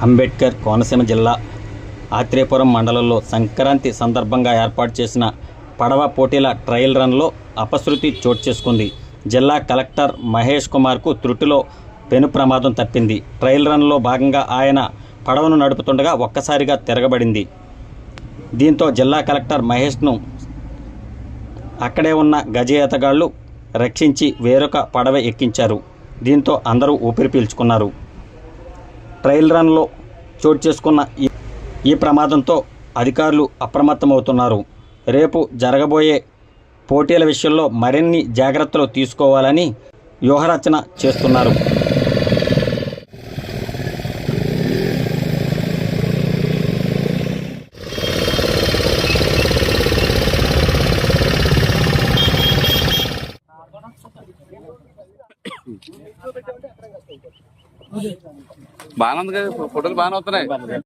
అంబేద్కర్ కోనసీమ జిల్లా ఆత్రేయపురం మండలంలో సంక్రాంతి సందర్భంగా ఏర్పాటు చేసిన పడవ పోటీల ట్రయల్ రన్లో అపశృతి చోటు చేసుకుంది. జిల్లా కలెక్టర్ మహేష్ కుమార్కు త్రుటిలో పెను ప్రమాదం తప్పింది. ట్రయల్ రన్లో భాగంగా ఆయన పడవను నడుపుతుండగా ఒక్కసారిగా తిరగబడింది. దీంతో జిల్లా కలెక్టర్ మహేష్ను అక్కడే ఉన్న గజేతగాళ్ళు రక్షించి వేరొక పడవ ఎక్కించారు. దీంతో అందరూ ఊపిరి పీల్చుకున్నారు. ట్రయల్ రన్లో చోటు చేసుకున్న ఈ ప్రమాదంతో అధికారులు అప్రమత్తమవుతున్నారు. రేపు జరగబోయే పోటీల విషయంలో మరిన్ని జాగ్రత్తలు తీసుకోవాలని వ్యూహరచన చేస్తున్నారు. బాగానే ఉంది కదా? ఫోటోలు బాగానే వస్తున్నాయి.